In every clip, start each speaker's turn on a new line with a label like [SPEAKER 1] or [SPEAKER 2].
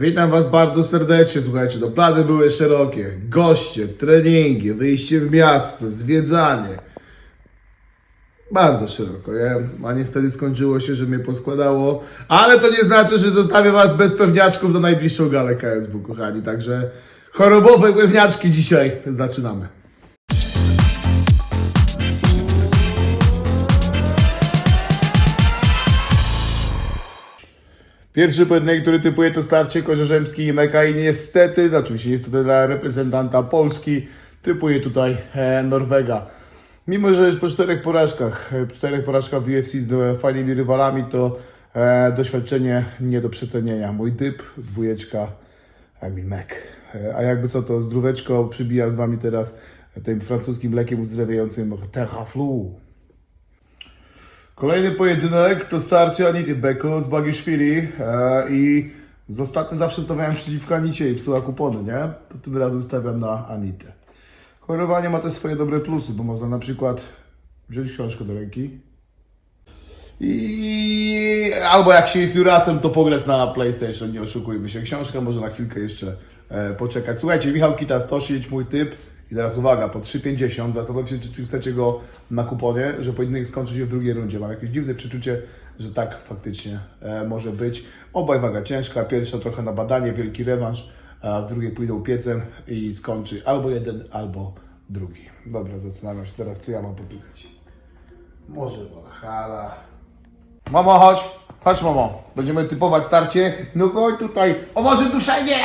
[SPEAKER 1] Witam Was bardzo serdecznie, słuchajcie, no plany były szerokie. Goście, treningi, wyjście w miasto, zwiedzanie. Bardzo szeroko, nie? A niestety skończyło się, że mnie poskładało. Ale to nie znaczy, że zostawię Was bez pewniaczków do najbliższą galę KSW, kochani. Także chorobowe pewniaczki dzisiaj zaczynamy. Pierwszy pojedynek, który typuje to starcie Korzerzemski i Meka i niestety, oczywiście jest to dla reprezentanta Polski, typuje tutaj e, Norwega. Mimo, że już po czterech porażkach, e, czterech porażkach w UFC z fajnymi rywalami, to e, doświadczenie nie do przecenienia. Mój typ, dwójeczka, Emil Mek. E, a jakby co, to zdróweczko przybijam z Wami teraz tym francuskim lekiem uzdrawiającym Terraflu. Kolejny pojedynek to starcie Anity Beko z Bagiszwili e, i z ostatnio zawsze stawiałem przeciwko Anicie i psuła kupony, nie? To tym razem stawiam na Anitę. Chorowanie ma też swoje dobre plusy, bo można na przykład wziąć książkę do ręki i albo jak się jest Jurasem, to pograć na PlayStation, nie oszukujmy się. Książka może na chwilkę jeszcze e, poczekać. Słuchajcie, Michał Kita 106, mój typ. I teraz uwaga, po 3,50 zastanówcie się, czy, chcecie go na kuponie, że pojedynek skończy się w drugiej rundzie. Mam jakieś dziwne przeczucie, że tak faktycznie e, może być. Obaj waga ciężka, pierwsza trochę na badanie, wielki rewanż, a w drugiej pójdą piecem i skończy albo jeden, albo drugi. Dobra, zastanawiam się teraz, co ja mam popychać. Może Valhalla. Mamo, chodź! Chodź, mamo. Będziemy typować tarcie. No chodź tutaj. O, może duszenie!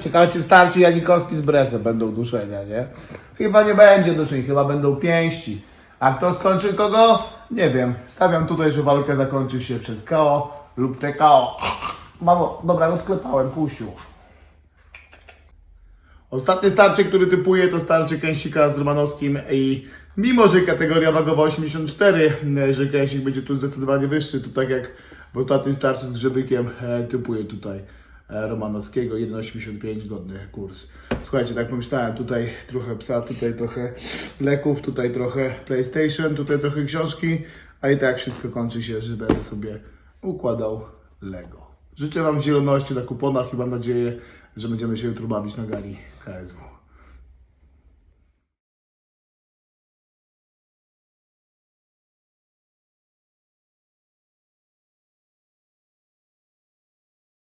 [SPEAKER 1] Ciekawe, czy w starciu Janikowski z Bresem będą duszenia, nie? Chyba nie będzie duszeń, chyba będą pięści. A kto skończy kogo? Nie wiem. Stawiam tutaj, że walka zakończy się przez KO lub TKO. Mamo, dobra, odklepałem, puściu. Ostatnie starcie, który typuję, to starcie Kęsika z Romanowskim i mimo, że kategoria wagowa 84, e, że Kęsik będzie tu zdecydowanie wyższy, to tak jak w ostatnim starciu z Grzebykiem e, typuję tutaj Romanowskiego, 1,85 godny kurs. Słuchajcie, tak pomyślałem, tutaj trochę psa, tutaj trochę leków, tutaj trochę PlayStation, tutaj trochę książki, a i tak wszystko kończy się, że będę sobie układał Lego. Życzę Wam zieloności na kuponach i mam nadzieję, że będziemy się jutro bawić na gali KSW.